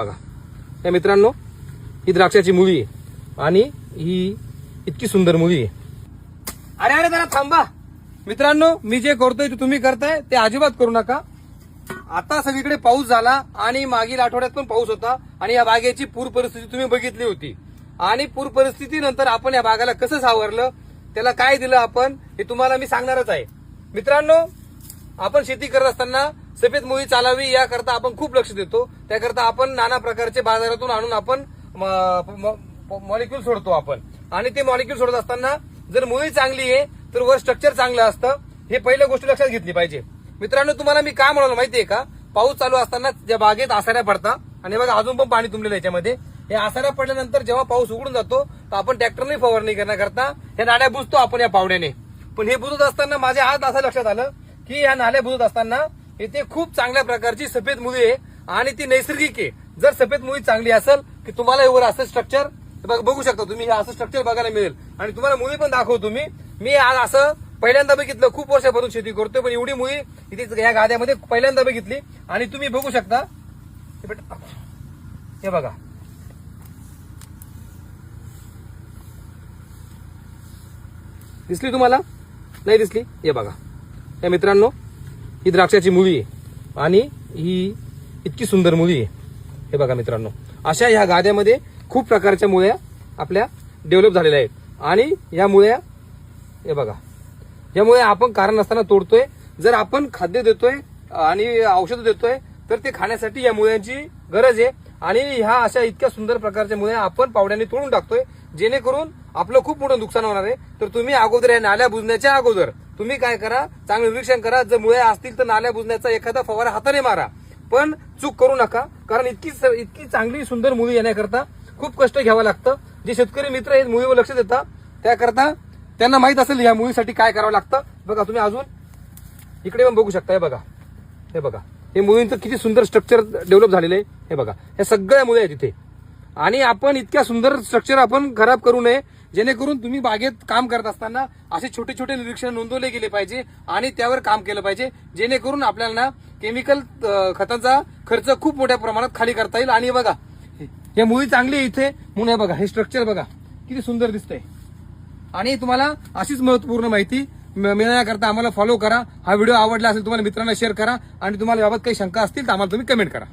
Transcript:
बघा. या मित्रांनो ही द्राक्षाची मुळी आहे. आणि ही इतकी सुंदर मुळी आहे. अरे अरे जरा थांबा. मित्रांनो मी जे करतोय ते तुम्ही करताय ते अजिबात करू नका. आता सगळीकडे पाऊस झाला आणि मागील आठवड्यात पण पाऊस होता आणि या बागेची पूर परिस्थिती तुम्ही बघितली होती. आणि पूर परिस्थितीनंतर आपण या बागाला कसं सावरलं त्याला काय दिलं आपण हे तुम्हाला मी सांगणारच आहे. मित्रांनो आपण शेती करत असताना सफेद मुळी चालावी याकरता आपण खूप लक्ष देतो. त्याकरता आपण नाना प्रकारचे बाजारातून आणून आपण मॉलिक्यूल सोडतो आपण. आणि ते मॉलिक्यूल सोडत असताना जर मुळी चांगली आहे तर वर स्ट्रक्चर चांगलं असतं. हे पहिल्या गोष्टी लक्षात घेतली पाहिजे. मित्रांनो तुम्हाला मी काय म्हणालो माहितीये का? पाऊस चालू असताना ज्या बागेत आसाऱ्या पडतात आणि बघा अजून पण पाणी तुंबलेलं याच्यामध्ये. हे आसाऱ्या पडल्यानंतर जेव्हा पाऊस उघडून जातो तर आपण ट्रॅक्टरने फवारणी करण्याकरता हे नाड्या बुजतो आपण या पावड्याने. पण हे बुजत असताना माझ्या आज असं लक्षात आलं की या नाल्या बुजत असताना इथे खूप चांगल्या प्रकारची सफेद मुळी आहे आणि ती नैसर्गिक आहे. जर सफेद मुळी चांगली असेल की तुम्हाला एवढं असं स्ट्रक्चर बघू शकता तुम्ही हे असं स्ट्रक्चर बघायला मिळेल. आणि तुम्हाला मुळी पण दाखवतो मी. मी आज असं पहिल्यांदा बघितलं खूप वर्षापासून शेती करतोय पण एवढी मुळी इथे या गाद्यामध्ये पहिल्यांदा बघितली. आणि तुम्ही बघू शकता हे हे बघा. दिसली तुम्हाला? नाही दिसली? हे बघा. या मित्रांनो ही द्राक्षाची मुळी आहे. आणि ही इतकी सुंदर मुळी आहे. हे बघा मित्रांनो अशा ह्या गाद्यामध्ये खूप प्रकारच्या मुळ्या आपल्या डेव्हलप झालेल्या आहेत. आणि या मुळ्या हे बघा यामुळे आपण कारण नसताना तोडतोय. जर आपण खाद्य देतोय आणि औषधं देतोय तर ते खाण्यासाठी या मुळ्यांची गरज आहे. आणि ह्या अशा इतक्या सुंदर प्रकारच्या मुळ्या आपण पावड्याने तोडून टाकतोय जेणेकरून आपलं खूप मोठं नुकसान होणार आहे. तर तुम्ही अगोदर या नाल्या बुजण्याच्या अगोदर तुम्ही काय करा चांगलं निरीक्षण करा जर मुळे असतील तर नाल्या बुजण्याचा एखादा फवारा हाताने मारा. पण चूक करू नका कारण इतकी स- इतकी चांगली सुंदर मुळी येण्याकरता खूप कष्ट घ्यावं लागतं. जे शेतकरी मित्र आहेत मुवीवर लक्ष देतात त्याकरता त्यांना माहीत असेल या मुवीसाठी काय करावं लागतं. बघा तुम्ही अजून इकडे पण बघू शकता हे बघा. हे बघा. हे मुलींचं किती सुंदर स्ट्रक्चर डेव्हलप झालेलं आहे. हे बघा. ह्या सगळ्या मुली आहेत इथे. आणि आपण इतक्या सुंदर स्ट्रक्चर आपण खराब करू नये. जेणेकरून तुम्ही बागेत काम करत असताना असे छोटे छोटे निरीक्षण नोंदवले गेले पाहिजे आणि त्यावर काम केलं पाहिजे. जेणेकरून आपल्याला केमिकल खतांचा खर्च खूप मोठ्या प्रमाणात खाली करता येईल. आणि बघा हे मुळी चांगली आहे इथे. म्हणून हे बघा हे स्ट्रक्चर बघा. किती सुंदर दिसतंय. आणि तुम्हाला अशीच महत्त्वपूर्ण माहिती म- मिळण्याकरता आम्हाला फॉलो करा. हा व्हिडिओ आवडला असेल तुम्हाला मित्रांना शेअर करा. आणि तुम्हाला याबाबत काही शंका असतील तर आम्हाला तुम्ही कमेंट करा.